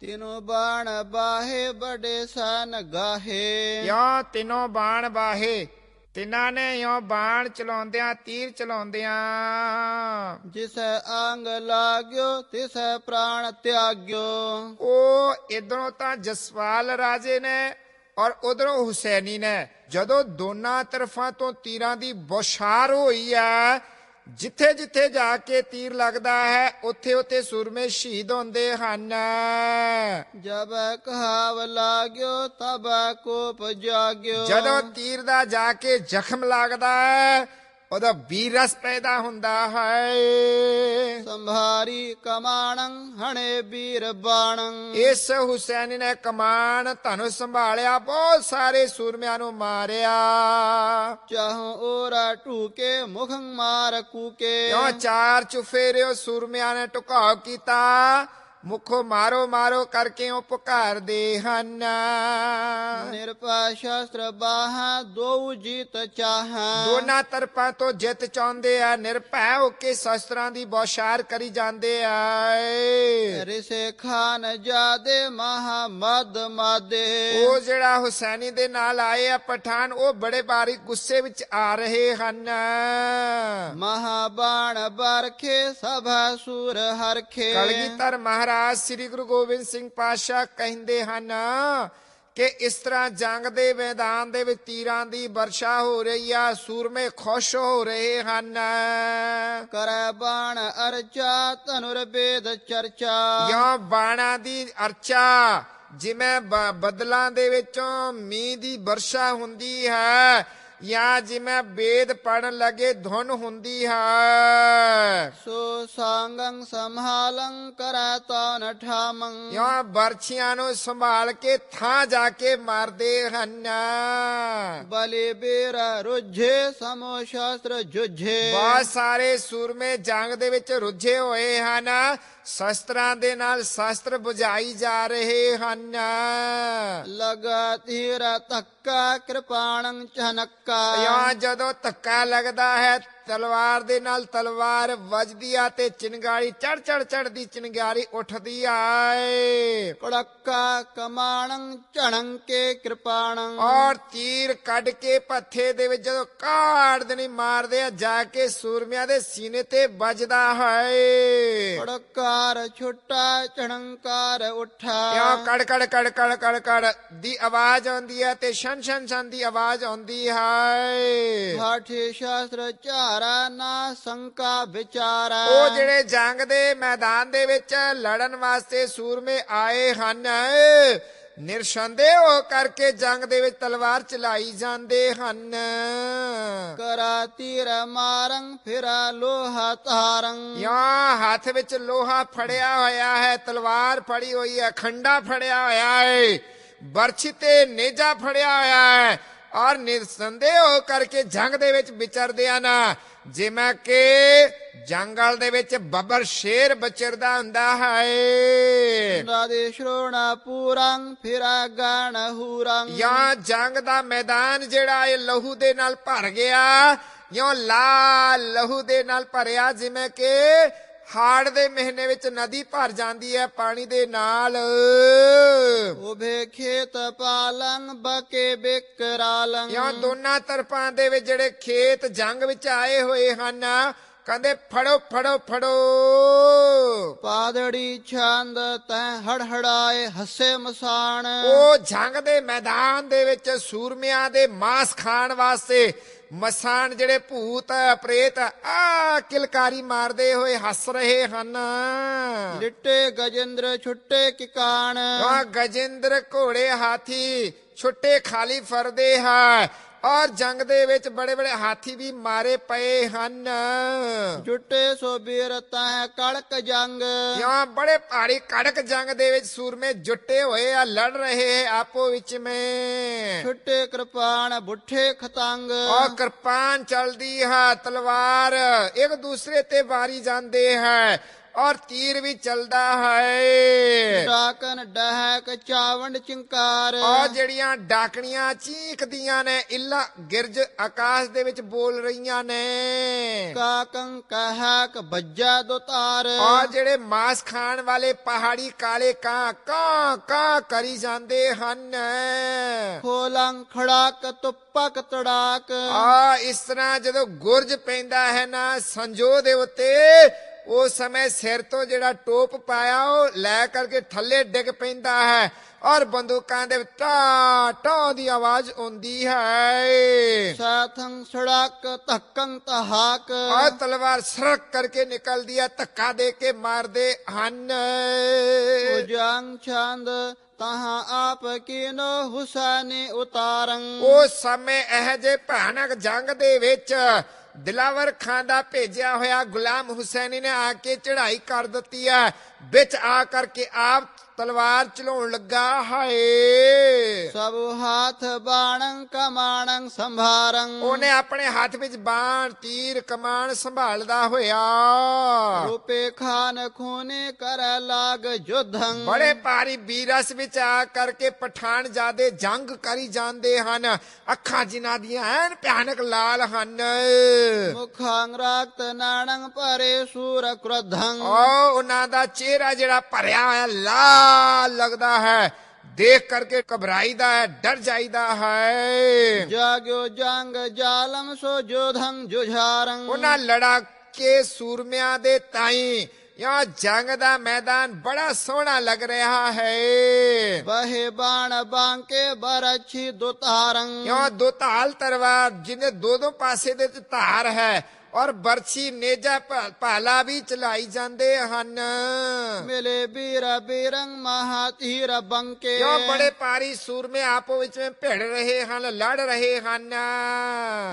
ਤਿਨੋ ਬਾਣ ਬਾਹੇ ਬੜੇ ਸਨ ਗਾਹੇ। ਯੋ ਤਿਨੋਂ ਬਾਣ ਬਾਹੇ ਤਿਨਾਂ ਨੇ ਯੋ ਬਾਣ ਚਲਾਉਂਦਿਆਂ ਤੀਰ ਚਲਾਉਂਦਿਆਂ। ਜਿਸ ਅੰਗ ਲਾਗਿਓ ਤਿਸ ਪ੍ਰਾਣ ਤਿਆਗਿਓ। ਉਹ ਇਧਰੋਂ ਤਾਂ ਜਸਵਾਲ ਰਾਜੇ ਨੇ ਔਰ ਉਧਰੋਂ ਹੁਸੈਨੀ ਨੇ। ਜਦੋਂ ਦੋਨਾਂ ਤਰਫਾਂ ਤੋਂ ਤੀਰਾਂ ਦੀ ਬੌਛਾਰ ਹੋਈ ਆ ਜਿੱਥੇ ਜਿੱਥੇ ਜਾ ਕੇ ਤੀਰ ਲੱਗਦਾ ਹੈ ਉੱਥੇ ਉੱਥੇ ਸੂਰਮੇ ਸ਼ਹੀਦ ਹੁੰਦੇ ਹਨ। ਜਬ ਕਹਾਵ ਲਾਗਿਓ ਤਬ ਕੋਪ ਜਾਗਿਓ ਜਦੋਂ ਤੀਰ ਦਾ ਜਾ ਕੇ ਜ਼ਖਮ ਲੱਗਦਾ ਹੈ ਉਹਦਾ ਵੀਰਸ ਪੈਦਾ ਹੁੰਦਾ ਹੈ। ਸੰਭਾਰੀ ਕਮਾਣੰ ਹਣੇ ਵੀਰ ਬਾਣੰ। ਇਸ ਹੁਸੈਨ ਨੇ ਕਮਾਨ ਤੁਹਾਨੂੰ ਸੰਭਾਲਿਆ ਬਹੁਤ ਸਾਰੇ ਸੂਰਮਿਆਂ ਨੂੰ ਮਾਰਿਆ। ਚਾਹੋ ਓਰਾ ਟੂਕੇ ਮੁਖੰ ਮਾਰ ਕੂਕੇ। ਕਿਉਂ ਚਾਰ ਚੁਫੇਰਿਓ ਸੂਰਮਿਆਂ ਨੇ ਟੁਕਾਅ ਕੀਤਾ? ਮੁਖੋ ਮਾਰੋ ਮਾਰੋ ਕਰਕੇ ਉਹ ਪੁਕਾਰਦੇ ਹਨ। ਨਿਰਪਾ ਸ਼ਾਸਤਰ ਬਾਹਾਂ ਦੋ ਜੀਤ ਚਾਹਾਂ। ਦੋਨਾਂ ਤਰਫਾਂ ਤੋਂ ਜਿੱਤ ਚਾਹੁੰਦੇ ਆ ਨਿਰਭੈ ਹੋ ਕੇ ਸ਼ਸਤਰਾਂ ਦੀ ਬੌਸ਼ਾਰ ਕਰੀ ਜਾਂਦੇ ਆ। ਰਿਸੇ ਖਾਨ ਜਾਦੇ ਮਹਾਮਦ ਮਾਦੇ। ਉਹ ਜਿਹੜਾ ਹੁਸੈਨੀ ਦੇ ਨਾਲ ਆਏ ਆ ਪਠਾਨ ਉਹ ਬੜੇ ਬਾਰੀ ਗੁੱਸੇ ਵਿੱਚ ਆ ਰਹੇ ਹਨ। ਮਹਾਬਾਣ ਬਰਖੇ ਸਭਾ ਸੂਰ ਹਰਖੇ। ਕਲਗੀਧਰ ਮਹਾਰਾਜ ਸ੍ਰੀ ਗੁਰੂ ਗੋਬਿੰਦ ਸਿੰਘ ਪਾਤਸ਼ਾਹ ਕਹਿੰਦੇ ਹਨ ਕਿ ਇਸ ਤਰ੍ਹਾਂ ਜੰਗ ਦੇ ਮੈਦਾਨ ਦੇ ਵਿੱਚ ਤੀਰਾਂ ਦੀ ਵਰਸ਼ਾ ਹੋ ਰਹੀ ਆ ਸੂਰਮੇ ਖੁਸ਼ ਹੋ ਰਹੇ ਹਨ। ਕਰੈ ਬਾਣ ਅਰਚਾ ਧਨੁਰ ਬੇਦ ਚਰਚਾ। ਯਾ ਬਾਣਾ ਦੀ ਅਰਚਾ ਜਿਵੇਂ ਬੱਦਲਾਂ ਦੇ ਵਿੱਚੋਂ ਮੀਂਹ ਦੀ ਵਰਸ਼ਾ ਹੁੰਦੀ ਹੈ ਜਾਂ ਜਿਵੇਂ ਵੇਦ ਪੜਨ ਲੱਗੇ ਧੁਨ ਹੁੰਦੀ ਹੈ। ਸੋ ਸਾੰਗੰ ਸੰਭਾਲੰ ਕਰੈ ਤਨ ਠਾਮੰ। ਯਾ ਬਰਛੀਆਂ ਨੂੰ ਸੰਭਾਲ ਕੇ ਥਾਂ ਜਾ ਕੇ ਮਾਰਦੇ ਹਨ। ਬਲੇ ਬੇਰ ਰੁਝੇ ਸਮੋ ਸ਼ਾਸਤਰ ਜੁਝੇ। ਬਹੁਤ ਸਾਰੇ ਸੂਰਮੇ ਜੰਗ ਦੇ ਵਿੱਚ ਰੁੱਝੇ ਹੋਏ ਹਨ। ਸ਼ਸਤਰਾਂ ਦੇ ਨਾਲ ਸ਼ਸਤਰ 부ਝਾਈ ਜਾ ਰਹੇ ਹਨ। ਲਗਾ ਧੀਰ ਤੱਕਾ ਕਿਰਪਾਣੰ ਚਨੱਕਾ ਯਾ ਜਦੋਂ ਧੱਕਾ ਲੱਗਦਾ ਹੈ ਤਲਵਾਰ ਦੇ ਨਾਲ ਤਲਵਾਰ ਵੱਜਦੀ ਆ ਤੇ ਚਿੰਗਾਰੀ ਚੜ ਚੜ ਚੜਦੀ ਚਿੰਗਾਰੀ ਉੱਠਦੀ ਆਏ। ਕੜੱਕਾ ਕਮਾਣੰ ਝਣੰਕੇ ਕਿਰਪਾਣੰ। ਔਰ ਤੀਰ ਕੱਢ ਕੇ ਪੱਥੇ ਦੇ ਵਿੱਚ ਜਦੋਂ ਕਾੜ ਦੇਣੀ ਮਾਰਦੇ ਆ ਜਾ ਕੇ ਸੂਰਮਿਆਂ ਦੇ ਸੀਨੇ ਤੇ ਵੱਜਦਾ ਹੈ ਕੜਕਾਰ ਛੁੱਟਾ ਝਣੰਕਾਰ ਉੱਠਾ। ਕਿਉਂ? ਕੜ ਕੜ ਕੜ ਕੜ ਕੜ ਕੜ ਦੀ ਆਵਾਜ਼ ਆਉਂਦੀ ਹੈ ਤੇ ਸ਼ਨ ਸ਼ਨ ਸ਼ਨ ਦੀ ਆਵਾਜ਼ ਆਉਂਦੀ ਹੈ ਹਾਠੇ ਸ਼ਾਸਤਰ ਚਾਰਾ ਨਾ ਸੰਕਾ ਵਿਚਾਰਾ। ਉਹ ਜਿਹੜੇ ਜੰਗ ਦੇ ਮੈਦਾਨ ਦੇ ਵਿੱਚ ਲੜਨ ਵਾਸਤੇ ਸੂਰਮੇ ਆਏ ਹਨ ਨਿਰਸ਼ੰਦੇ ਹੋ ਕਰਕੇ ਜੰਗ ਦੇ ਵਿੱਚ ਤਲਵਾਰ ਚਲਾਈ ਜਾਂਦੇ ਹਨ। ਕਰਾ ਤੀਰ ਮਾਰੰ ਫਿਰਾ ਲੋਹਾ ਤਾਰੰ ਯਾ ਹੱਥ ਵਿੱਚ ਲੋਹਾ ਫੜਿਆ ਹੋਇਆ ਹੈ ਤਲਵਾਰ ਫੜੀ ਹੋਈ ਹੈ ਖੰਡਾ ਫੜਿਆ ਹੋਇਆ ਹੈ ਬਰਛੀ ਤੇ ਨੇਜਾ ਫੜਿਆ ਹੋਇਆ ਹੈ। ਔਰ ਨਿਰਸੰਦੇਹ ਹੋ ਕਰਕੇ ਜੰਗ ਦੇ ਵਿੱਚ ਵਿਚਰਦੇ ਹਨ ਜਿਵੇਂ ਕਿ ਜੰਗਲ ਦੇ ਵਿੱਚ ਬੱਬਰ ਸ਼ੇਰ ਵਿਚਰਦਾ ਹੁੰਦਾ ਹੈ। ਰਾਦੇ ਸ਼੍ਰੋਣਾ ਪੂਰੰ ਫਿਰਾ ਗਣ ਹੂਰੰ ਜਾਂ ਜੰਗ ਦਾ ਮੈਦਾਨ ਜਿਹੜਾ ਇਹ ਲਹੂ ਦੇ ਨਾਲ ਭਰ ਗਿਆ ਯੋ ਲਾਲ ਲਹੂ ਦੇ ਨਾਲ ਭਰਿਆ। ਜਿਵੇਂ ਕਿ ਹਾੜ ਦੇ ਮਹੀਨੇ ਵਿੱਚ ਨਦੀ ਭਰ ਜਾਂਦੀ ਹੈ ਪਾਣੀ ਦੇ ਨਾਲ। ਉਭੇ ਖੇਤ ਪਾਲੰ ਬਕੇ ਬਿਕਰਾਲੰ ਯੋ ਦੋਨਾਂ ਤਰਫਾਂ ਦੇ ਵਿੱਚ ਜਿਹੜੇ ਖੇਤ ਜੰਗ ਵਿੱਚ ਆਏ ਹੋਏ ਹਨ ਕਹਿੰਦੇ ਫੜੋ ਫੜੋ ਫੜੋ। ਪਾਦੜੀ ਛੰਦ ਤੈ ਹੜਹੜਾਏ ਹੱਸੇ ਮਸਾਣ। ਉਹ ਜੰਗ ਦੇ ਮੈਦਾਨ ਦੇ ਵਿੱਚ ਸੂਰਮਿਆਂ ਦੇ ਮਾਸ ਖਾਣ ਵਾਸਤੇ ਮਸਾਨ ਜਿਹੜੇ ਭੂਤ ਪ੍ਰੇਤ ਆ ਕਿਲਕਾਰੀ ਮਾਰਦੇ ਹੋਏ ਹੱਸ ਰਹੇ ਹਨ। ਲਿੱਟੇ ਗਜੇਂਦਰ ਛੁੱਟੇ ਕਿਕਾਣ। ਆ ਗਜਿੰਦਰ ਘੋੜੇ ਹਾਥੀ ਛੁੱਟੇ ਖਾਲੀ ਫਰਦੇ ਹੈ ਔਰ ਜੰਗ ਦੇ ਵਿੱਚ ਬੜੇ ਬੜੇ ਹਾਥੀ ਵੀ ਮਾਰੇ ਪਏ ਹਨ। ਜੁੱਟੇ ਸੋ ਬੀਰ ਤੈ ਕੜਕ ਜੰਗ। ਯਾ ਬੜੇ ਭਾਰੀ ਕੜਕ ਜੰਗ ਦੇ ਵਿੱਚ ਸੂਰਮੇ ਜੁੱਟੇ ਹੋਏ ਆ ਲੜ ਰਹੇ ਹੈ ਆਪੋ ਵਿੱਚ ਮੈਂ। ਛੁੱਟੇ ਕਿਰਪਾਨ ਬੁੱਠੇ ਖਤੰਗ। ਔਰ ਕਿਰਪਾਨ ਚਲਦੀ ਹੈ ਤਲਵਾਰ। ਇੱਕ ਦੂਸਰੇ ਤੇ ਵਾਰੀ ਜਾਂਦੇ ਹੈ। ਔਰ ਤੀਰ ਵੀ ਚਲਦਾ ਹੈ। ਡਾਕਨ ਡਹਿਕ ਚਾਵੰਡ ਚਿੰਕਾਰ। ਔਰ ਜਿਹੜੀਆਂ ਡਾਕਣੀਆਂ ਚੀਕਦੀਆਂ ਨੇ ਇੱਲਾ ਗਿਰਜ ਆਕਾਸ਼ ਦੇ ਵਿੱਚ ਬੋਲ ਰਹੀਆਂ ਨੇ। ਕਾਕੰ ਕਹਿਕ ਬੱਜਾ ਦੁਤਾਰ। ਔਰ ਜਿਹੜੇ ਮਾਸ ਖਾਣ ਵਾਲੇ ਪਹਾੜੀ ਕਾਲੇ ਕਾਂ ਕਾਂ ਕਾਂ ਕਰੀ ਜਾਂਦੇ ਹਨ। ਖੋਲੰ ਖੜਾਕ ਤੁਪਕ ਤੜਾਕ। ਆ ਇਸ ਤਰ੍ਹਾਂ ਜਦੋਂ ਗੁਰਜ ਪੈਂਦਾ ਹੈ ਨਾ ਸੰਜੋ ਦੇ ਉੱਤੇ ਉਸ ਸਮੇਂ ਸਿਰ ਤੋਂ ਜਿਹੜਾ ਟੋਪ ਪਾਇਆ ਉਹ ਲੈ ਕਰਕੇ ਥੱਲੇ ਡਿੱਗ ਪੈਂਦਾ ਹੈ ਔਰ ਬੰਦੂਕਾਂ ਦੇ ਟਾ ਟਾ ਦੀ ਆਵਾਜ਼ ਆਉਂਦੀ ਹੈ। ਸਾਥੰ ਸੜਕ ਧੱਕੰ ਤਹਾਕ ਔਰ ਤਲਵਾਰ ਸਰਕ ਕਰਕੇ ਨਿਕਲਦੀ ਹੈ ਧੱਕਾ ਦੇ ਕੇ ਮਾਰਦੇ ਹਨ। ਉਜੰਗ ਛੰਦ ਤਹਾਂ ਆਪ ਕੀਨੋ ਹੁਸੈਨੀ ਉਤਾਰੰ। ਉਸ ਸਮੇਂ ਇਹ ਜੇ ਭਿਆਨਕ ਜੰਗ ਦੇ ਵਿੱਚ ਦਿਲਾਵਰ ਖਾਨ ਦਾ ਭੇਜਿਆ ਹੋਇਆ ਗੁਲਾਮ ਹੁਸੈਨੀ ਨੇ ਆ ਕੇ ਚੜ੍ਹਾਈ ਕਰ ਦਿੱਤੀ ਹੈ। ਵਿੱਚ ਆ ਕਰਕੇ ਆਪ ਤਲਵਾਰ ਚਲਾਉਣ ਲੱਗਾ ਹਾਏ। ਸਭ ਹਾਥ ਬਾਣੰ ਕਮਾਣੰ ਸੰਭਾਰੰ। ਉਹਨੇ ਆਪਣੇ ਹੱਥ ਵਿੱਚ ਬਾਣ ਤੀਰ ਕਮਾਨ ਸੰਭਾਲਦਾ ਹੋਇਆ। ਰੂਪੇ ਖਾਨ ਖੂਨੇ ਕਰ ਲਾਗ ਜੁਧੰ। ਬੜੇ ਭਾਰੀ ਬੀਰਸ ਵਿੱਚ ਆ ਕਰਕੇ ਪਠਾਨ ਜਾਦੇ ਜੰਗ ਕਰੀ ਜਾਂਦੇ ਹਨ। ਅੱਖਾਂ ਜਿਨ੍ਹਾਂ ਦੀਆਂ ਐਨ ਭਿਆਨਕ ਲਾਲ ਹਨ। ਮੁਖਾਂ ਰਾਗਤ ਨਾਣੰ ਭਰੇ ਸੂਰ ਕ੍ਰਧੰ ਓ ਉਹਨਾਂ ਦਾ ਚਿਹਰਾ ਜਿਹੜਾ ਭਰਿਆ ਹੋਇਆ ਲਾਲ ਲੱਗਦਾ ਹੈ। ਦੇਖ ਕਰਕੇ ਘਬਰਾਈਦਾ ਹੈ ਡਰ ਜਾਈਦਾ ਹੈ। ਜਾਗਿਓ ਜੰਗ ਜਾਲਮ ਸੋ ਜੋਧੰ ਜੁਝਾਰੰ। ਉਹਨਾਂ ਲੜਾਕੇ ਸੂਰਮਿਆਂ ਦੇ ਤਾਈ ਯਾ ਜੰਗ ਦਾ ਮੈਦਾਨ ਬੜਾ ਸੋਹਣਾ ਲੱਗ ਰਿਹਾ ਹੈ। ਬਹੇ ਬਾਣ ਬਾਂਕੇ ਬਰਛੀ ਦੁਤਾਰੰ। ਯਾ ਦੋ ਧਾਲ ਤਲਵਾਰ ਜਿਹਨੇ ਦੋ ਦੋ ਪਾਸੇ ਦੇ ਤੇ ਧਾਰ ਹੈ ਔਰ ਬਰਛੀ ਨੇਜਾ ਭਾ- ਭਾਲਾ ਵੀ ਚਲਾਈ ਜਾਂਦੇ ਹਨ। ਮਿਲੇ ਬੀਰ ਬੀਰੰ ਮਹਾਤੀਰ ਬੰਕੇ। ਜੋ ਬੜੇ ਪਾਰੀ ਸੂਰਮੇ ਆਪੋ ਵਿੱਚ ਵਿੱਚ ਭਿੜ ਰਹੇ ਹਨ ਲੜ ਰਹੇ ਹਨ।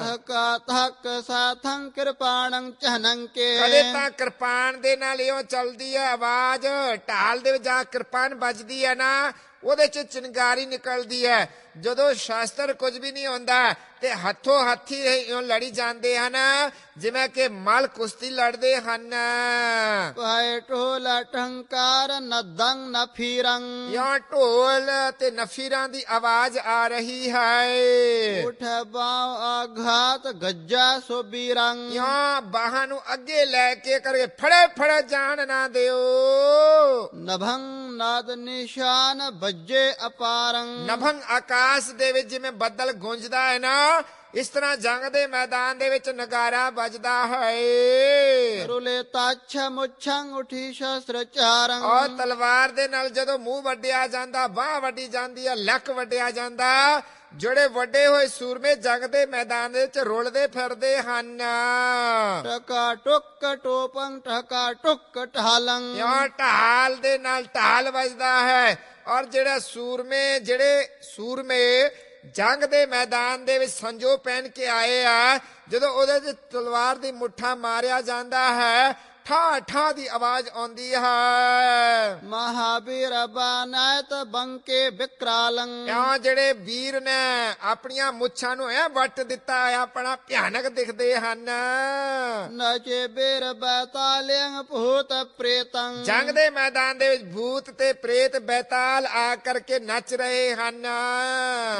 ਥਕਾ ਥਕ ਸਾਥੰ ਕਿਰਪਾਣੰ ਚਹਨੰਕੇ ਕਦੇ ਤਾਂ ਕਿਰਪਾਨ ਦੇ ਨਾਲ ਇਉਂ ਚੱਲਦੀ ਹੈ ਆਵਾਜ਼ ਢਾਲ ਦੇ ਵਿੱਚ ਜਾ ਕਿਰਪਾਨ ਵੱਜਦੀ ਹੈ ਨਾ ਉਹਦੇ ਚ ਚਿੰਗਾਰੀ ਨਿਕਲਦੀ ਹੈ ਜਦੋਂ ਸ਼ਾਸਤਰ ਕੁਝ ਵੀ ਨਹੀਂ ਹੁੰਦਾ ਤੇ ਹੱਥੋਂ ਹੱਥੀ ਇਉਂ ਲੜੀ ਜਾਂਦੇ ਹਨ ਜਿਵੇਂ ਕਿ ਮਲ ਕੁਸ਼ਤੀ ਲੜਦੇ ਹਨ। ਪਾਏ ਢੋਲ ਟੰਕਾਰ ਨਦੰ ਨਫੀਰੰ ਯਾ ਢੋਲ ਤੇ ਨਫੀਰਾਂ ਦੀ ਆਵਾਜ਼ ਆ ਰਹੀ ਹੈ। ਉਠ ਬਾਉ ਆਘਾਤ ਗੱਜਾ ਸੋ ਬੀਰੰ ਯਾ ਬਾਹਾਂ ਨੂੰ ਅੱਗੇ ਲੈ ਕੇ ਕਰਕੇ ਫੜੇ ਫੜੇ ਜਾਣ ਨਾ ਦਿਓ। ਨਭੰ ਨਾਦ ਨਿਸ਼ਾਨ ਬੱਜੇ ਅਪਾਰੰ ਨਭੰ ਆਕਾਸ਼ ਦੇ ਵਿੱਚ ਜਿਵੇਂ ਬੱਦਲ ਗੂੰਜਦਾ ਹੈ ਨਾ ਇਸ ਤਰ੍ਹਾਂ ਜੰਗ ਦੇ ਮੈਦਾਨ ਦੇ ਵਿੱਚ ਨਗਾਰਾ ਵੱਜਦਾ ਹੈ। ਰੁਲੇ ਤਾਛ ਮੁਛੰ ਉਠੀ ਸ਼ਸਤਰ ਚਾਰੰ ਔਰ ਤਲਵਾਰ ਦੇ ਨਾਲ ਜਦੋਂ ਮੂੰਹ ਵੱਡਿਆ ਜਾਂਦਾ ਬਾਹ ਵੱਡੀ ਜਾਂਦੀ ਹੈ ਲੱਕ ਵੱਡਿਆ ਜਾਂਦਾ ਜਿਹੜੇ ਵੱਡੇ ਹੋਏ ਸੂਰਮੇ ਜੰਗ ਦੇ ਮੈਦਾਨ ਦੇ ਵਿੱਚ ਰੁਲਦੇ ਫਿਰਦੇ ਹਨ। ਟਕਾ ਟੁਕ ਟੋਪੰ ਟਕਾ ਟੁਕ ਢਾਲੰ ਯਾ ਢਾਲ ਦੇ ਨਾਲ ਢਾਲ ਵੱਜਦਾ ਹੈ। ਔਰ ਜਿਹੜਾ ਸੂਰਮੇ ਜਿਹੜੇ ਸੂਰਮੇ ਜੰਗ ਦੇ ਮੈਦਾਨ ਦੇ ਵਿੱਚ ਸੰਜੋ ਪਹਿਨ ਕੇ ਆਏ ਆ। ਜਦੋਂ ਉਹਦੇ ਤੇ ਤਲਵਾਰ ਦੀ ਮੁੱਠਾ ਮਾਰਿਆ ਜਾਂਦਾ ਹੈ ਠਾ ਠਾ ਦੀ ਆਵਾਜ਼ ਆਉਂਦੀ ਹੈ। ਮਹਾਬੀਰ ਬਾਨਾਇਤ ਬੰਕੇ ਵਿਕਰਾਲੰ ਯਾ ਜਿਹੜੇ ਵੀਰ ਨੇ ਆਪਣੀਆਂ ਮੁੱਛਾਂ ਨੂੰ ਐ ਵੱਟ ਦਿੱਤਾ ਆਪਣਾ ਭਿਆਨਕ ਦਿਖਦੇ ਹਨ। ਨਚੇ ਬੇਰ ਬੈਤਾਲਿਆਂ ਭੂਤ ਪ੍ਰੇਤੰ। ਜੰਗ ਦੇ ਮੈਦਾਨ ਦੇ ਵਿੱਚ ਭੂਤ ਤੇ ਪ੍ਰੇਤ ਬੈਤਾਲ ਆ ਕਰਕੇ ਨੱਚ ਰਹੇ ਹਨ।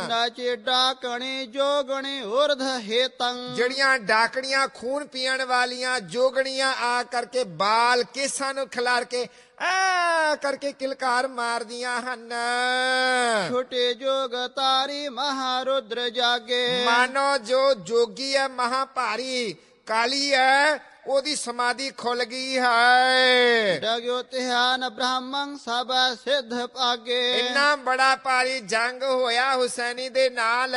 ਨਚੇ ਡਾਕਣੀ ਜੋਗਣੀ ਉਰਧ ਹੇਤੰ। ਜਿਹੜੀਆਂ ਡਾਕਣੀਆਂ ਖੂਨ ਪੀਣ ਵਾਲੀਆਂ ਜੋਗਣੀਆਂ ਆ ਕਰਕੇ ਬਾਲ ਕੇਸਾਂ ਨੂੰ ਖਿਲਾਰ ਕੇ ਆ ਕਰਕੇ ਕਿਲਕਾਰ ਮਾਰਦੀਆਂ ਹਨ। ਛੋਟੇ ਜੋਗ ਤਾਰੀ ਮਹਾਰੁਦਰ ਜਾਗੇ। ਮਾਨੋ ਜੋ ਜੋਗੀ ਹੈ ਮਹਾਭਾਰੀ ਕਾਲੀ ਹੈ ਉਹਦੀ ਸਮਾਧੀ ਖੁੱਲ ਗਈ ਹੈ। ਡਗਿਓ ਧਿਆਨ ਬ੍ਰਾਹਮੰ ਸਭ ਸਿੱਧ ਪਾਗੇ। ਇੰਨਾ ਬੜਾ ਭਾਰੀ ਜੰਗ ਹੋਇਆ ਹੁਸੈਨੀ ਦੇ ਨਾਲ।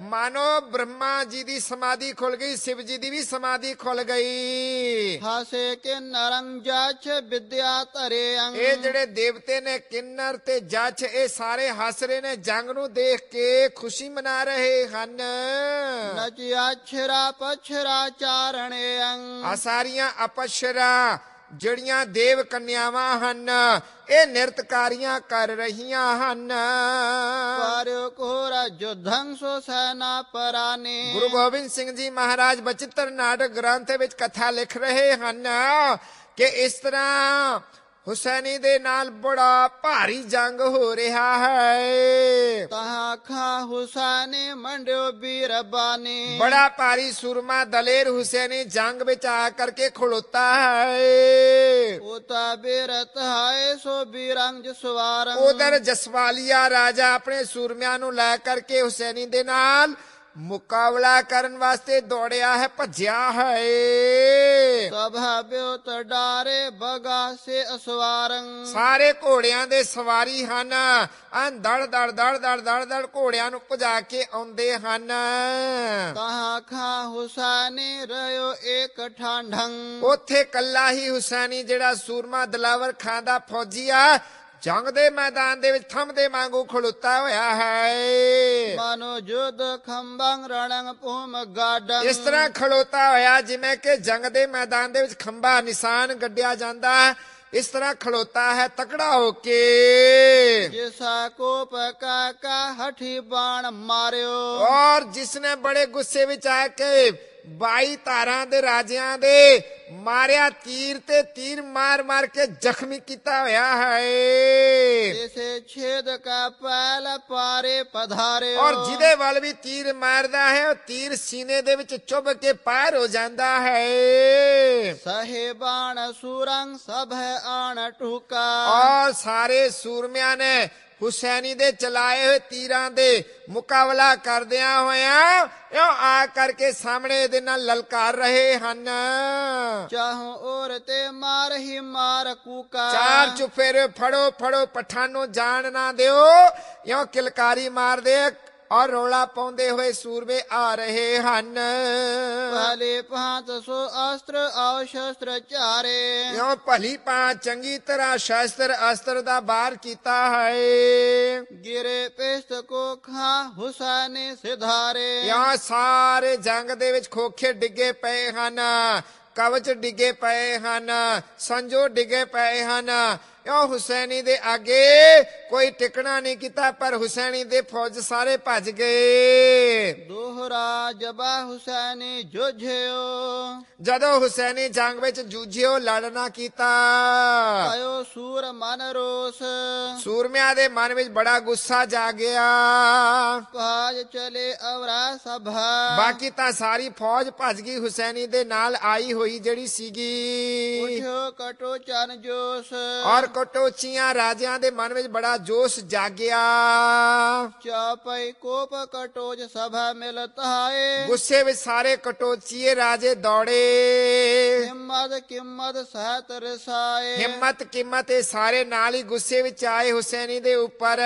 ਮਾਨੋ ਬ੍ਰਹਮਾ ਜੀ ਦੀ ਸਮਾਧੀ ਖੁੱਲ ਗਈ ਸ਼ਿਵ ਜੀ ਦੀ ਵੀ ਸਮਾਧੀ ਖੁੱਲ ਗਈ। ਹਾਸੇ ਕੇ ਨਰੰਗ ਜਾਛ ਵਿਦਿਆ ਧਰੇ ਅੰਗ। ਇਹ ਜਿਹੜੇ ਦੇਵਤੇ ਨੇ ਕਿੰਨਰ ਤੇ ਜੱਜ ਇਹ ਸਾਰੇ ਹੱਸ ਰਹੇ ਨੇ ਜੰਗ ਨੂੰ ਦੇਖ ਕੇ ਖੁਸ਼ੀ ਮਨਾ ਰਹੇ ਹਨ। ਨਚਿਆ ਛਰਾ ਪਛਰਾ ਚਾਰਣੇ ਅੰਗ। ਆ ਸਾਰੀਆਂ ਅਪਸ਼ਰਾ ਜਿਹੜੀਆਂ ਦੇਵ ਕੰਨਿਆਵਾਂ ਹਨ ਇਹ ਨਿਰਤਕਾਰੀਆਂ ਕਰ ਰਹੀਆਂ ਹਨ। ਪਾਰਿਓ ਕੋਰਾ ਜੁਧੰ ਸੋ ਸੈਨਾ ਪਰਾਨੇ। ਗੁਰੂ ਗੋਬਿੰਦ ਸਿੰਘ ਜੀ ਮਹਾਰਾਜ ਬਚਿੱਤਰ ਨਾਟਕ ਗ੍ਰੰਥ ਵਿੱਚ ਕਥਾ ਲਿਖ ਰਹੇ ਹਨ ਕਿ ਇਸ ਤਰ੍ਹਾਂ ਹੁਸੈਨੀ ਦੇ ਨਾਲ ਬੜਾ ਭਾਰੀ ਜੰਗ ਹੋ ਰਿਹਾ ਹੈ। ਤਹਾਂ ਖਾ ਹੁਸੈਨੀ ਮੰਡਿਓ ਬੀਰਬਾਨੀ ਬੜਾ ਭਾਰੀ ਸੁਰਮਾ ਦਲੇਰ ਹੁਸੈਨੀ ਜੰਗ ਵਿੱਚ ਆ ਕਰਕੇ ਖਲੋਤਾ ਹੈ। ਉਤਾ ਬੀਰਤ ਹਾਏ ਸੋ ਬੀਰੰਗ ਜਸਵਾਰੰ ਉਧਰ ਜਸਵਾਲੀਆ ਰਾਜਾ ਆਪਣੇ ਸੂਰਮਿਆਂ ਨੂੰ ਲੈ ਕਰਕੇ ਹੁਸੈਨੀ ਦੇ ਨਾਲ ਮੁਕਾਬਲਾ ਕਰਨ ਵਾਸਤੇ ਦੌੜਿਆ ਹੈ ਭੱਜਿਆ ਹੈ। ਸਭਾ ਬਿਉਤ ਡਾਰੇ ਬਗਾ ਸੇ ਅਸਵਾਰੰ। ਸਾਰੇ ਘੋੜਿਆਂ ਦੇ ਸਵਾਰੀ ਹਨ। ਆਂ ਦੜ ਦੜ ਦੜ ਦੜ ਦੜ ਦੜ ਘੋੜਿਆਂ ਨੂੰ ਭਜਾ ਕੇ ਆਉਂਦੇ ਹਨ। ਤਹਾਂ ਖਾ ਹੁਸੈਨੀ ਰਿਓ ਏਕ ਠਾਂਢੰ। ਉੱਥੇ ਕੱਲਾ ਹੀ ਹੁਸੈਨੀ ਜਿਹੜਾ ਸੂਰਮਾ ਦਲਾਵਰ ਖਾਂ ਦਾ ਫੌਜੀ ਆ। ਜੰਗ ਦੇ ਮੈਦਾਨ ਦੇ ਵਿੱਚ ਥੰਮਦੇ ਵਾਂਗੂ ਖੜੁੱਤਾ ਹੋਇਆ ਹੈ। ਮਨੋ ਜੁਦ ਖੰਬੰ ਰਣੰ ਭੂਮ ਗਾਡੰ। ਇਸ ਤਰ੍ਹਾਂ ਖੜੋਤਾ ਹੋਇਆ ਜਿਵੇਂ ਕਿ ਜੰਗ ਦੇ ਮੈਦਾਨ ਦੇ ਵਿੱਚ ਖੰਭਾ ਨਿਸ਼ਾਨ ਗੱਡਿਆ ਜਾਂਦਾ। ਹੈ। ਇਸ ਤਰ੍ਹਾਂ ਖੜੋਤਾ ਹੈ ਤਕੜਾ ਹੋ ਕੇ। ਜਿਸਾ ਕੋਪ ਕਾ ਕਾ ਹਠੀ ਬਾਣ ਮਾਰਿਓ। ਔਰ ਜਿਸਨੇ ਬੜੇ ਗੁੱਸੇ ਵਿੱਚ ਆ ਕੇ 22 ਤਾਰਾਂ ਦੇ ਰਾਜਿਆਂ ਦੇ ਮਾਰਿਆ ਤੀਰ ਤੇ ਤੀਰ ਮਾਰ ਮਾਰ ਕੇ ਜ਼ਖਮੀ ਕੀਤਾ ਹੋਇਆ ਹੈ। ਜਿਸੇ ਛੇਦ ਕਾ ਪੈਲ ਪਾਰੇ ਪਧਾਰਿਓ। ਔਰ ਜਿਹਦੇ ਵੱਲ ਵੀ ਤੀਰ ਮਾਰਦਾ ਹੈ ਉਹ ਤੀਰ ਸੀਨੇ ਦੇ ਵਿੱਚ ਚੁੱਭ ਕੇ ਪਾਰ ਹੋ ਜਾਂਦਾ ਹੈ। ਸਹਿਬਾਨ ਸੁਰੰਗ ਸਭ ਆਣ ਠੁਕਾ ਔਰ ਸਾਰੇ ਸੂਰਮਿਆਂ ਨੇ ਹੁਸੈਨੀ ਦੇ ਚਲਾਏ ਹੋਏ ਤੀਰਾਂ ਦੇ ਮੁਕਾਬਲਾ ਕਰਦਿਆਂ ਹੋਇਆਂ ਇਉਂ ਆ ਕਰਕੇ ਸਾਹਮਣੇ ਦੇ ਨਾਲ ਲਲਕਾਰ ਰਹੇ ਹਨ। ਚਾਹੋ ਔਰ ਤੇ ਮਾਰ ਹੀ ਮਾਰ ਕੂਕਾ। ਚਾਰ ਚੁਫੇਰੇ ਫੜੋ ਫੜੋ ਪਠਾਨੋ ਜਾਣ ਨਾ ਦਿਓ। ਇਉਂ ਕਿਲਕਾਰੀ ਮਾਰਦੇ ਔਰ ਰੋਲਾ ਪਾਉਂਦੇ ਹੋਏ ਸੂਰਮੇ ਆ ਰਹੇ ਹਨ। ਭਲੇ ਭਾਂਤ ਸੋ ਅਸਤਰ ਆਉ ਸ਼ਸਤਰ ਚਾਰੇ। ਇਉਂ ਭਲੀ ਪਾ ਚੰਗੀ ਤਰ੍ਹਾਂ ਸ਼ਸਤਰ ਅਸਤਰ ਦਾ ਬਾਰ ਕੀਤਾ ਹੈ। ਗਿਰੇ ਪਿਸਤ ਕੋ ਖਾ ਹੁਸੈਨ ਸਿਧਾਰੇ। ਯਾ ਸਾਰੇ ਜੰਗ ਦੇ ਵਿੱਚ ਖੋਖੇ ਡਿੱਗੇ ਪਏ ਹਨ ਕਵਚ ਡਿੱਗੇ ਪਏ ਹਨ ਸੰਜੋ ਡਿੱਗੇ ਪਏ ਹਨ। ਯੋ ਹੁਸੈਨੀ ਦੇ ਅੱਗੇ ਕੋਈ ਟਿਕਣਾ ਨਹੀਂ ਕੀਤਾ ਪਰ ਹੁਸੈਨੀ ਦੇ ਫੌਜ ਸਾਰੇ ਭੱਜ ਗਏ। ਦੋਹਰਾ ਜਬਾ ਹੁਸੈਨੀ ਜੁਝਿਓ। ਜਦੋਂ ਹੁਸੈਨੀ ਜੰਗ ਵਿੱਚ ਜੂਝਿਓ ਲੜਨਾ ਕੀਤਾ। ਆਇਓ ਸੂਰ ਮਨ ਰੋਸ। ਸੂਰਮਿਆਂ ਦੇ ਮਨ ਵਿੱਚ ਬੜਾ ਗੁੱਸਾ ਜਾਗਿਆ ਭਾਜ ਚਲੇ ਅਵਰਾ ਸਭਾ। ਬਾਕੀ ਤਾਂ ਸਾਰੀ ਫੌਜ ਭੱਜ ਗਈ ਹੁਸੈਨੀ ਦੇ ਨਾਲ ਆਈ ਹੋਈ ਜਿਹੜੀ ਸੀਗੀ। ਉਠਿਓ ਕਟੋ ਚਨ ਜੋਸ। ਔਰ ਕਟੋਚੀਆਂ ਰਾਜਿਆਂ ਦੇ ਮਨ ਵਿੱਚ ਬੜਾ ਜੋਸ਼ ਜਾਗਿਆ। ਚਾਪਈ ਕੋਪ ਕਟੋਜ ਸਭਾ ਮਿਲਤ ਹਾਏ ਗੁੱਸੇ ਵਿੱਚ ਸਾਰੇ ਕਟੋਚੀਏ ਰਾਜੇ ਦੌੜੇ। ਹਿੰਮਤ ਕਿੰਮਤ ਸਹਿਤ ਰਸਾਏ। ਹਿੰਮਤ ਕੀਮਤ ਇਹ ਸਾਰੇ ਨਾਲ ਹੀ ਗੁੱਸੇ ਵਿੱਚ ਆਏ ਹੁਸੈਨੀ ਦੇ ਉੱਪਰ।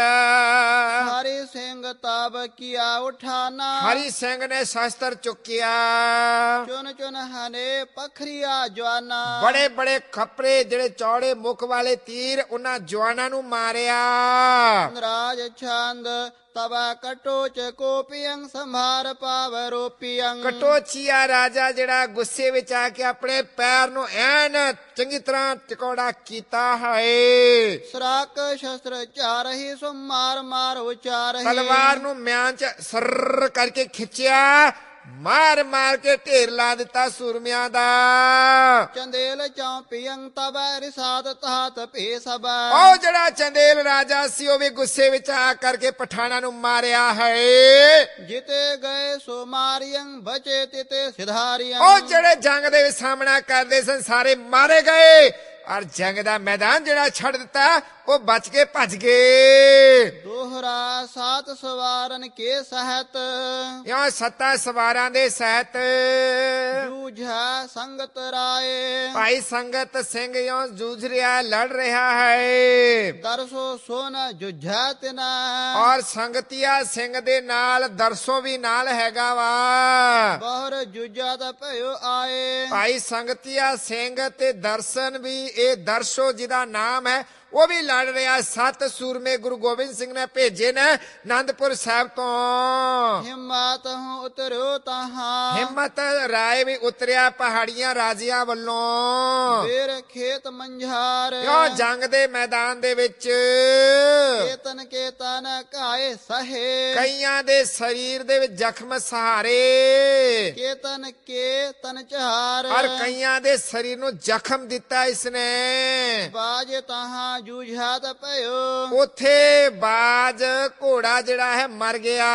ਹਰੀ ਸਿੰਘ ਤਾਬ ਕੀਆ ਉਠਾਨਾ। ਹਰੀ ਸਿੰਘ ਨੇ ਸ਼ਸਤਰ ਚੁੱਕਿਆ। ਚੁਨ ਚੁਨ ਹਨੇ ਪਖਰੀਆ ਜਵਾਨਾ। ਬੜੇ ਬੜੇ ਖੱਪਰੇ ਜਿਹੜੇ ਚੌੜੇ ਮੁਖ ਵਾਲੇ ਤੀਰ ਉਹਨਾਂ ਜਵਾਨਾਂ ਨੂੰ ਮਾਰਿਆ। ਰਾਜ ਛੰਦ ਤਬਾ ਕਟੋਚ ਕੋਪੀਅੰ ਸੰਭਾਰ ਪਾਵ ਰੂਪੀਅੰ। ਕਟੋਚੀਆ ਰਾਜਾ ਜਿਹੜਾ ਗੁੱਸੇ ਵਿੱਚ ਆ ਕੇ ਆਪਣੇ ਪੈਰ ਨੂੰ ਐਨ ਚੰਗੀ ਤਰ੍ਹਾਂ ਟਿਕੌੜਾ ਕੀਤਾ ਹੈ ਸਰਾਕ ਸ਼ਸਤਰ ਚਾਰਹੀ ਸੋ ਮਾਰ ਮਾਰ ਉਚਾਰਹੀ ਤਲਵਾਰ ਨੂੰ ਮਿਆਨ ਚ ਸਰਰ ਕਰਕੇ ਖਿੱਚਿਆ। ਮਾਰ ਮਾਰ ਕੇ ਢੇਰ ਲਾ ਦਿੱਤਾ ਸੂਰਮਿਆਂ ਦਾ। ਚੰਦੇਲ ਚੌਪੀਅੰ ਤਬਾ ਰਿਸਾਦ ਤਾਤ ਭੇ ਸਭਾ ਉਹ ਜਿਹੜਾ ਚੰਦੇਲ ਰਾਜਾ ਸੀ ਉਹ ਵੀ ਗੁੱਸੇ ਵਿੱਚ ਆ ਕਰਕੇ ਪਠਾਣਾ ਨੂੰ ਮਾਰਿਆ ਹੈ। ਜਿਤੇ ਗਏ ਸੋ ਮਾਰੀਅੰ ਬਚੇ ਤਿਤੇ ਸਿਧਾਰੀਅੰ ਉਹ ਜਿਹੜੇ ਜੰਗ ਦੇ ਵਿੱਚ ਸਾਹਮਣਾ ਕਰਦੇ ਸਨ ਸਾਰੇ ਮਾਰੇ ਗਏ। ਔਰ ਜੰਗ ਦਾ ਮੈਦਾਨ ਜਿਹੜਾ ਛੱਡ ਦਿੱਤਾ ਉਹ ਬਚ ਕੇ ਭੱਜ ਗਏ। ਦੋਹਰਾ ਸਾਤ ਸਵਾਰਨ ਕੇ ਸਹਿਤ? ਇਉਂ ਸੱਤਾ ਸਵਾਰਾਂ ਦੇ ਸਹਿਤ। ਜੂਝਾ ਸੰਗਤ ਰਾਏ। ਭਾਈ ਸੰਗਤ ਸਿੰਘ ਇਉਂ ਜੂਝ ਰਿਹਾ ਲੜ ਰਿਹਾ ਹੈ। ਦਰਸੋ ਸੋਨ ਜੁਝਾ ਤਿਨਾ। ਔਰ ਸੰਗਤੀਆ ਸਿੰਘ ਦੇ ਨਾਲ ਦਰਸੋ ਵੀ ਨਾਲ ਹੈਗਾ ਵਾ। ਬਹੁਰ ਜੁਝਾ ਦਾ ਭਇਓ ਆਏ। ਭਾਈ ਸੰਗਤੀਆ ਸਿੰਘ ਤੇ ਦਰਸ਼ਨ ਵੀ ਇਹ ਦਰਸ਼ੋ ਜਿਹਦਾ ਨਾਮ ਹੈ ਉਹ ਵੀ ਲੜ ਰਿਹਾ ਸੱਤ ਸੂਰਮੇ ਗੁਰੂ ਗੋਬਿੰਦ ਸਿੰਘ ਨੇ ਭੇਜੇ ਨੇ ਆਨੰਦਪੁਰ ਸਾਹਿਬ ਤੋਂ। ਹਿੰਮਤ ਹੂੰ ਉਤਰਿਓ ਤਹਾਂ। ਹਿੰਮਤ ਰਾਏ ਵੀ ਉਤਰਿਆ ਪਹਾੜੀਆਂ ਰਾਜਿਆਂ ਵੱਲੋਂ। ਫੇਰ ਖੇਤ ਮੰਝਾਰ। ਕਿਉਂ? ਜੰਗ ਦੇ ਮੈਦਾਨ ਦੇ ਵਿੱਚ। ਕੇਤਨ ਕੇਤਨ ਕਾਏ ਸਹੇ। ਕਈਆਂ ਦੇ ਸਰੀਰ ਦੇ ਵਿੱਚ ਜ਼ਖਮ ਸਹਾਰੇ। ਕੇਤਨ ਕੇ ਤਨ ਚਾਰ ਔਰ ਕਈਆਂ ਦੇ ਸਰੀਰ ਨੂੰ ਜ਼ਖਮ ਦਿੱਤਾ ਇਸਨੇ। ਬਾਜ ਤਹਾਂ ਜੂਝਾਤ ਪਇਓ ਉਥੇ ਬਾਜ ਘੋੜਾ ਜਿਹੜਾ ਹੈ ਮਰ ਗਿਆ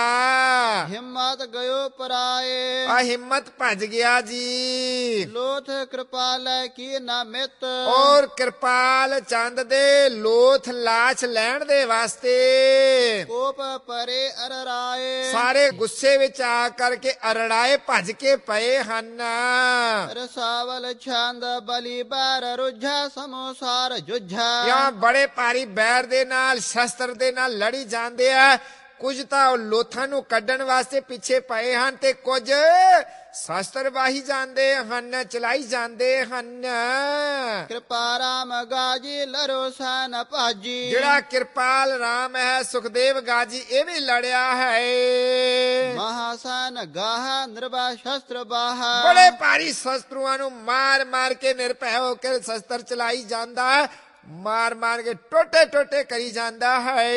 ਹਿੰਮਤ ਗਇਓ ਪਰਾਏ ਆ ਹਿੰਮਤ ਭੱਜ ਗਿਆ ਜੀ ਲੋਥ ਕਿਰਪਾਲੈ ਕੀ ਨਾ ਮਿਤ ਔਰ ਕਿਰਪਾਲ ਚੰਦ ਦੇ ਲੋਥ ਲਾਸ਼ ਲੈਣ ਦੇ ਵਾਸਤੇ ਕੋਪ ਪਰੇ ਅਰ ਰਾਏ ਸਾਰੇ ਗੁੱਸੇ ਵਿੱਚ ਆ ਕਰਕੇ ਅਰੜਾਏ ਭੱਜ ਕੇ ਪਏ ਹਨ ਰਸਾਵਲ ਛੰਦ ਬਲੀ ਬਾਰ ਰੁਝਾ ਸਮੋਸਾਰ ਜੁਝਾ ਜਾਂ ਬੜੇ ਭਾਰੀ ਬੈਰ ਦੇ ਨਾਲ ਸ਼ਸਤਰ ਦੇ ਨਾਲ ਲੜੀ ਜਾਂਦੇ ਆ। ਕੁਝ ਤਾਂ ਉਹ ਲੋਥਾਂ ਨੂੰ ਕੱਢਣ ਵਾਸਤੇ ਪਿੱਛੇ ਪਏ ਹਨ ਤੇ ਕੁਝ ਸ਼ਸਤਰ ਵਾਹੀ ਜਾਂਦੇ ਹਨ ਚਲਾਈ ਜਾਂਦੇ ਹਨ। ਕਿਰਪਾ ਰਾਮ ਗਾਜੀ ਲਰੋ ਸਨ ਭਾਜੀ। ਜਿਹੜਾ ਕਿਰਪਾਲ ਰਾਮ ਹੈ ਸੁਖਦੇਵ ਗਾਜੀ ਇਹ ਵੀ ਲੜਿਆ ਹੈ। ਮਹਾਸਨ ਗਾਹ ਨਿਰਭਾ ਸ਼ਸਤਰ ਬਾਹ। ਬੜੇ ਭਾਰੀ ਸ਼ਸਤਰੂਆਂ ਨੂੰ ਮਾਰ ਮਾਰ ਕੇ ਨਿਰਭੈ ਹੋ ਕੇ ਸ਼ਸਤਰ ਚਲਾਈ ਜਾਂਦਾ। ਮਾਰ ਮਾਰ ਕੇ ਟੋਟੇ ਟੋਟੇ ਕਰੀ ਜਾਂਦਾ ਹੈ।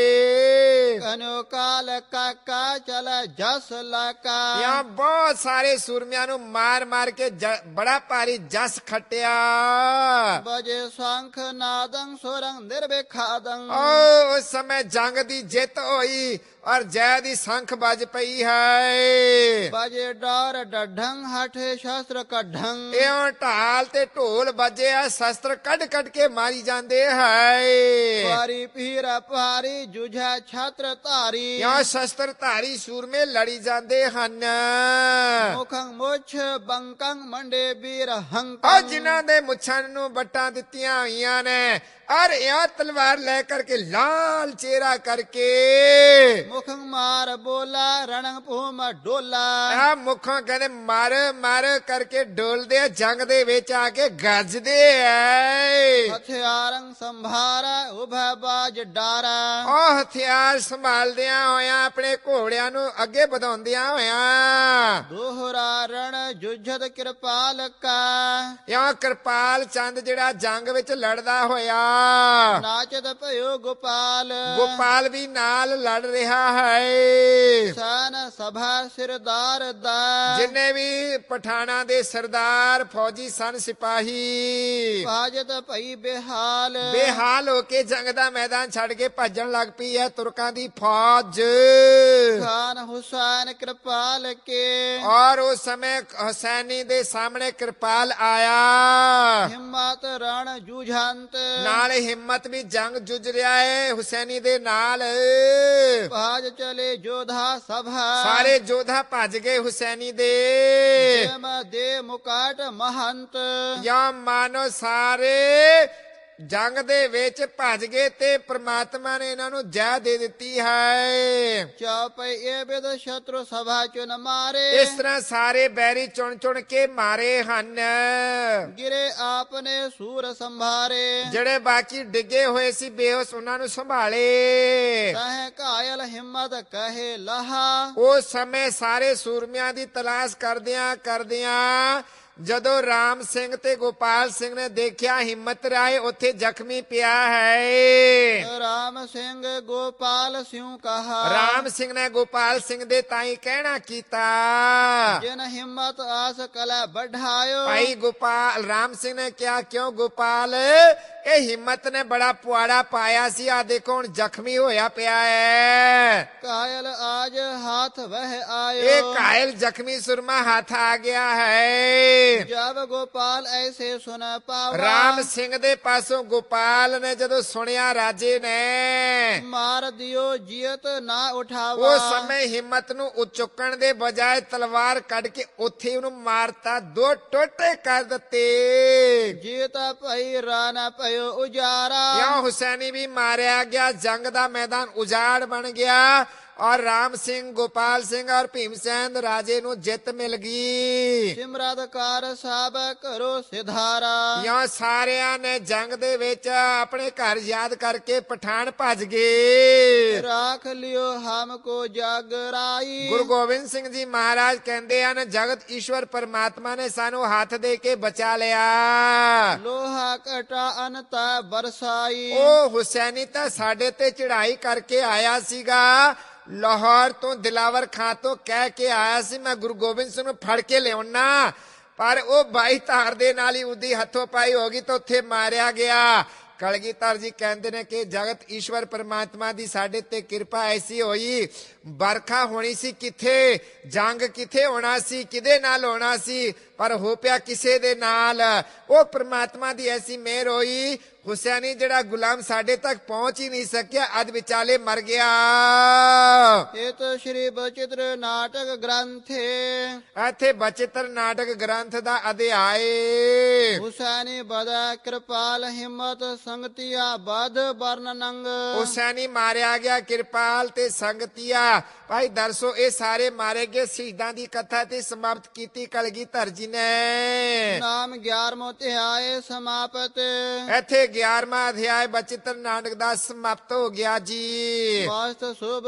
ਕਨੋ ਕਾਲ ਕਾਕਾ ਚਲ ਜਸ ਲਕਾ। ਯਾ ਬਹੁਤ ਸਾਰੇ ਸੂਰਮਿਆਂ ਨੂੰ ਮਾਰ ਮਾਰ ਕੇ ਬੜਾ ਭਾਰੀ ਜਸ ਖੱਟਿਆ। ਬਜੇ ਸ਼ੰਖ ਨਾਦੰ ਸੁਰੰਗ ਨਿਰਵੇਖਾਦੰ। ਓ ਉਸ ਸਮੇਂ ਜੰਗ ਦੀ ਜਿੱਤ ਹੋਈ। ਔਰ ਜੈ ਦੀ ਸੰਖ ਵੱਜ ਪਈ ਹੈ। ਬਜੇ ਡਾਰ ਡਢੰ ਹਠੇ ਸ਼ਸਤਰ ਕਢੰ। ਇਉਂ ਢਾਲ ਤੇ ਢੋਲ ਵੱਜੇ ਆ ਸ਼ਸਤਰ ਕੱਢ ਕੱਢ ਕੇ ਮਾਰੀ ਜਾਂਦੇ ਹੈ ਪਾਰੀ ਪੀਰ ਪਾਰੀ ਜੁਝਾ ਛਤਰ ਧਾਰੀ। ਯਾ ਸ਼ਸਤਰ ਧਾਰੀ ਸੂਰਮੇ ਲੜੀ ਜਾਂਦੇ ਹਨ। ਮੁਖੰ ਮੁਛ ਬੰਕੰ ਮੰਡੇ ਵੀਰ ਹੰਕੰ। ਜਿਨ੍ਹਾਂ ਦੇ ਮੁੱਛਾਂ ਨੂੰ ਬੱਟਾਂ ਦਿੱਤੀਆਂ ਹੋਈਆਂ ਨੇ ਔਰ ਇਹ ਤਲਵਾਰ ਲੈ ਕਰਕੇ ਲਾਲ ਚਿਹਰਾ ਕਰਕੇ ਮੁਖੰ ਮਾਰ ਬੋਲਾ ਰਣੰ ਭੂਮ ਡੋਲਾ। ਆ ਮੁੱਖੋਂ ਕਹਿੰਦੇ ਮਰ ਮਰ ਕਰਕੇ ਡੋਲਦੇ ਆ ਜੰਗ ਦੇ ਵਿੱਚ ਆ ਕੇ ਗੱਜਦੇ ਐ। ਹਥਿਆਰੰ ਸੰਭਾਰਾ ਉਭੈ ਬਾਜ ਡਾਰਾ। ਉਹ ਹਥਿਆਰ ਸੰਭਾਲਦਿਆਂ ਹੋਇਆਂ ਆਪਣੇ ਘੋੜਿਆਂ ਨੂੰ ਅੱਗੇ ਵਧਾਉਂਦਿਆਂ ਹੋਇਆਂ। ਦੋਹਰਾ ਰਣ ਜੁਝਤ ਕਿਰਪਾਲ ਕਾ। ਯਾ ਕਿਰਪਾਲ ਚੰਦ ਜਿਹੜਾ ਜੰਗ ਵਿੱਚ ਲੜਦਾ ਹੋਇਆ। ਨਾਚਤ ਭਇਓ ਗੋਪਾਲ। ਗੋਪਾਲ ਵੀ ਨਾਲ ਲੜ ਰਿਹਾ ਹੈ। ਸਨ ਸਭਾ ਸਿਰਦਾਰ ਦਾ। ਜਿੰਨੇ ਵੀ ਪਠਾਣਾ ਦੇ ਸਰਦਾਰ ਫੌਜੀ ਸਨ ਸਿਪਾਹੀ। ਭਾਜਤ ਭਈ ਬਿਹਾਲ। ਬੇਹਾਲ। ਹੋ ਕੇ ਜੰਗ ਦਾ ਮੈਦਾਨ ਛੱਡ ਕੇ ਭੱਜਣ ਲੱਗ ਪਈ ਹੈ ਤੁਰਕਾਂ ਦੀ ਫੌਜ। ਖਾਨ ਹੁਸੈਨ ਕਿਰਪਾਲ ਕੇ। ਔਰ ਉਸ ਸਮੇਂ ਹੁਸੈਨੀ ਦੇ ਸਾਹਮਣੇ ਕਿਰਪਾਲ ਆਇਆ। ਹਿੰਮਤ ਰਣ ਜੂਝੰਤ। ਨਾਲ ਹਿੰਮਤ ਵੀ ਜੰਗ ਜੁਝ ਰਿਹਾ ਹੈ ਹੁਸੈਨੀ ਦੇ ਨਾਲ। ਭਾਜ ਚਲੇ ਜੋਧਾ ਸਭਾ ਸਾਰੇ ਜੋਧਾ ਭੱਜ ਗਏ ਹੁਸੈਨੀ ਦੇ। ਜਮ ਦੇ ਮੁਕਾਟ ਮਹੰਤ। ਜਾਂ ਮਾਨੋ ਸਾਰੇ ਜੰਗ ਦੇ ਵਿੱਚ ਭੱਜ ਗਏ ਤੇ ਪ੍ਰਮਾਤਮਾ ਨੇ ਇਹਨਾਂ ਨੂੰ ਜੈ ਦੇ ਦਿੱਤੀ ਹੈ। ਚੌਪਈ ਇਹ ਬਿਦ ਸ਼ਤਰੂ ਸਭਾ ਚੁਨ ਮਾਰੇ। ਇਸ ਤਰ੍ਹਾਂ ਸਾਰੇ ਬੈਰੀ ਚੁਣ ਚੁਣ ਕੇ ਮਾਰੇ ਹਨ। ਗਿਰੇ ਆਪਨੇ ਸੂਰ ਸੰਭਾਰੇ। ਜਿਹੜੇ ਬਾਕੀ ਡਿੱਗੇ ਹੋਏ ਸੀ ਬੇਹੋਸ਼ ਉਹਨਾਂ ਨੂੰ ਸੰਭਾਲੇ। ਤਹ ਕਾਇਲ ਹਿੰਮਤ ਕਹੇ ਲਹਾ। ਉਸ ਸਮੇਂ ਸਾਰੇ ਸੂਰਮਿਆਂ ਦੀ ਤਲਾਸ਼ ਕਰਦਿਆਂ ਕਰਦਿਆਂ ਜਦੋਂ ਰਾਮ ਸਿੰਘ ਤੇ ਗੋਪਾਲ ਸਿੰਘ ਨੇ ਦੇਖਿਆ ਹਿੰਮਤ ਰਾਏ ਉੱਥੇ ਜ਼ਖਮੀ ਪਿਆ ਹੈ। ਰਾਮ ਸਿੰਘ ਗੋਪਾਲ ਸਿਉ ਕਹਾ। ਰਾਮ ਸਿੰਘ ਨੇ ਗੋਪਾਲ ਸਿੰਘ ਦੇ ਤਾਈ ਕਹਿਣਾ ਕੀਤਾ। ਜਿਨ ਹਿੰਮਤ ਆਸ ਕਲਾ ਬਢਾਇਓ ਭਾਈ ਗੋਪਾਲ ਰਾਮ ਸਿੰਘ ਨੇ ਕਿਹਾ ਕਿਉਂ ਗੋਪਾਲ? ਇਹ ਹਿੰਮਤ ਨੇ ਬੜਾ ਪੁਆੜਾ ਪਾਇਆ ਸੀ ਆ ਦੇਖੋ ਹੁਣ ਜ਼ਖਮੀ ਹੋਇਆ ਪਿਆ ਹੈ। ਕਾਇਲ ਆਜ ਹਾਥ ਵਹਿ ਇਹ ਆਇਓ ਕਾਇਲ ਜ਼ਖਮੀ ਸੁਰਮਾ ਹੱਥ ਆ ਗਿਆ ਹੈ। ਜਬ ਗੋਪਾਲ ਐਸੇ ਸੁਨ ਪਾਵਾ। ਰਾਮ ਸਿੰਘ ਦੇ ਪਾਸੋਂ ਗੋਪਾਲ ਨੇ ਜਦੋਂ ਸੁਣਿਆ ਰਾਜੇ ਨੇ ਮਾਰ ਦਿਓ ਜੀਤ ਨਾ ਉਠਾਵਾ। ਉਸ ਸਮੇਂ ਹਿੰਮਤ ਨੂੰ ਉਚੁੱਕਣ ਦੇ ਬਜਾਏ ਤਲਵਾਰ ਕੱਢ ਕੇ ਉੱਥੇ ਉਹਨੂੰ ਮਾਰਤਾ। ਦੋ ਟੋਟੇ ਕਰ ਦਿੱਤੇ। ਜੀਤ ਭਈ ਰਾਣਾ ਭਇਓ ਉਜਾਰਾ। ਯਾ ਹੁਸੈਨੀ ਵੀ ਮਾਰਿਆ ਗਿਆ? ਜੰਗ ਦਾ ਮੈਦਾਨ ਉਜਾੜ ਬਣ ਗਿਆ। ਔਰ ਰਾਮ ਸਿੰਘ ਗੋਪਾਲ ਸਿੰਘ ਔਰ ਭੀਮਸੈਨ ਰਾਜੇ ਨੂੰ ਜਿੱਤ ਮਿਲ ਗਈ। ਸਿਮਰਤ ਕਾਰ ਸਭ ਕਰੋ ਸਿਧਾਰਾ। ਯਾ ਸਾਰਿਆਂ ਨੇ ਜੰਗ ਦੇ ਵਿੱਚ ਆਪਣੇ ਘਰ ਯਾਦ ਕਰਕੇ ਪਠਾਨ ਭੱਜ ਗਏ। ਰਾਖ ਲਿਓ ਹਮ ਕੋ ਜਾਗਰਾਈ ਗੁਰੂ ਗੋਬਿੰਦ ਸਿੰਘ ਜੀ ਮਹਾਰਾਜ ਕਹਿੰਦੇ ਹਨ ਜਗਤ ਈਸ਼ਵਰ ਪਰਮਾਤਮਾ ਨੇ ਸਾਨੂੰ ਹੱਥ ਦੇ ਕੇ ਬਚਾ ਲਿਆ। ਲੋਹਾ ਕਟਾ ਅਨਤਾ ਬਰਸਾਈ ਉਹ ਹੁਸੈਨੀ ਤਾਂ ਸਾਡੇ ਤੇ ਚੜ੍ਹਾਈ ਕਰਕੇ ਆਇਆ ਸੀਗਾ। ਲਾਹੌਰ ਤੋਂ ਦਿਲਾਵਰ ਖਾਂ ਤੋਂ ਕਹਿ ਕੇ ਆਇਆ ਸੀ, ਮੈਂ ਗੁਰੂ ਗੋਬਿੰਦ ਸਿੰਘ ਨੂੰ ਫੜ ਕੇ ਲਿਆਉਣਾ ਪਰ ਉਹ ਬਾਈ ਧਾਰ ਦੇ ਨਾਲ ਹੀ ਉਹਦੀ ਹੱਥੋਂ ਪਾਈ ਹੋ ਗਈ ਤਾਂ ਉੱਥੇ ਮਾਰਿਆ ਗਿਆ। ਕਲਗੀਧਰ ਜੀ ਕਹਿੰਦੇ ਨੇ ਕਿ ਜਗਤ ਈਸ਼ਵਰ ਪਰਮਾਤਮਾ ਦੀ ਸਾਡੇ ਤੇ ਕਿਰਪਾ ਐਸੀ ਹੋਈ ਬਰਖਾ ਹੋਣੀ ਸੀ ਕਿੱਥੇ ਜੰਗ ਕਿੱਥੇ ਹੋਣਾ ਸੀ ਕਿਹਦੇ ਨਾਲ ਹੋਣਾ ਸੀ ਪਰ ਹੋ ਪਿਆ ਕਿਸੇ ਦੇ ਨਾਲ। ਉਹ ਪ੍ਰਮਾਤਮਾ ਦੀ ਐਸੀ ਮਿਹਰ ਹੋਈ ਹੁਸੈਨੀ ਜਿਹੜਾ ਗੁਲਾਮ ਸਾਡੇ ਤੱਕ ਪਹੁੰਚ ਹੀ ਨਹੀਂ ਸਕਿਆ ਅਦ ਵਿਚਾਲੇ ਮਰ ਗਿਆ। ਇਹ ਸ਼੍ਰੀ ਬਚਿਤ੍ਰ ਨਾਟਕ ਗ੍ਰੰਥੇ ਇੱਥੇ ਬਚਿੱਤਰ ਨਾਟਕ ਗ੍ਰੰਥ ਦਾ ਅਧਿਆਏ। ਹੁਸੈਨੀ ਬਦਾ ਕਿਰਪਾਲ ਹਿੰਮਤ ਸੰਗਤੀਆ ਬਦ ਵਰਨਨੰਗ। ਹੁਸੈਨੀ ਮਾਰਿਆ ਗਿਆ ਕਿਰਪਾਲ ਤੇ ਸੰਗਤੀਆ। ਭਾਈ ਦਰਸੋ ਇਹ ਸਾਰੇ ਮਾਰੇ ਗਏ ਸ਼ਹੀਦਾਂ ਦੀ ਕਥਾ ਤੇ ਸਮਾਪਤ ਕੀਤੀ ਕਲਗੀਧਰ ਜੀ ਨੇ। ਨਾਮ 11ਮੋ ਧਿਆਏ ਸਮਾਪਤ। ਇੱਥੇ 11ਵਾਂ ਅਧਿਆਇ ਬਚਿੱਤਰ ਨਾਟਕ ਦਾ ਸਮਾਪਤ ਹੋ ਗਿਆ ਜੀ। ਵਾਸਤ ਸੁਭ